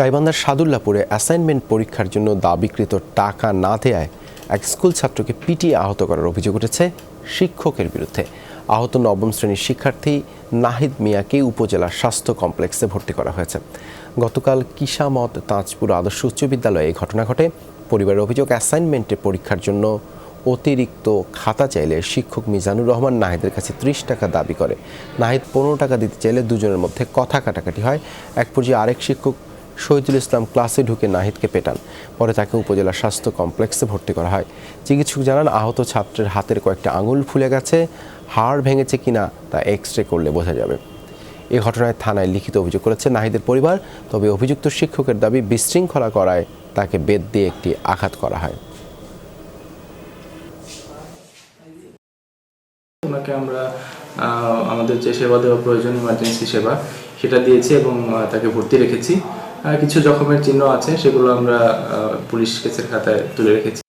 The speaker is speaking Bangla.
গাইবান্ধার সাদুল্লাপুরে অ্যাসাইনমেন্ট পরীক্ষার জন্য দাবিকৃত টাকা না দেয়ায় এক স্কুল ছাত্রকে পিটিয়ে আহত করার অভিযোগ উঠেছে শিক্ষকের বিরুদ্ধে। আহত নবম শ্রেণির শিক্ষার্থী নাহিদ মিয়াকে উপজেলা স্বাস্থ্য কমপ্লেক্সে ভর্তি করা হয়েছে। গতকাল কিসামত তাজপুর আদর্শ উচ্চ বিদ্যালয়ে এই ঘটনা ঘটে। পরিবারের অভিযোগ, অ্যাসাইনমেন্টে পরীক্ষার জন্য অতিরিক্ত খাতা চাইলে শিক্ষক মিজানুর রহমান নাহিদের কাছে ত্রিশ টাকা দাবি করে। নাহিদ পনেরো টাকা দিতে চাইলে দুজনের মধ্যে কথা কাটাকাটি হয়। এক পর্যায়ে আরেক শিক্ষক শহীদুল ইসলাম ক্লাসে ঢুকে নাহিদকে পেটান। পরে তাকে উপজেলা স্বাস্থ্য কমপ্লেক্সে ভর্তি করা হয়। চিকিৎসক জানান, আহত ছাত্রের হাতের কয়েকটা আঙুল ফুলে গেছে, হাড় ভেঙেছে কিনা তা এক্স রে করলে বোঝা যাবে। এ ঘটনায় থানায় লিখিত অভিযোগ করেছে নাহিদের পরিবার, তবে অভিযুক্ত শিক্ষকের দাবি বিশৃঙ্খলা করায় তাকে বেদ দিয়ে একটি আঘাত করা হয়। ওনাকে আমরা আমাদের যে সেবা দেওয়া প্রয়োজন ইমার্জেন্সি সেবা, সেটা দিয়েছি এবং তাকে ভর্তি রেখেছি। কিছু জখমের চিহ্ন আছে সেগুলো আমরা পুলিশ কেসের খাতায় তুলে রেখেছি।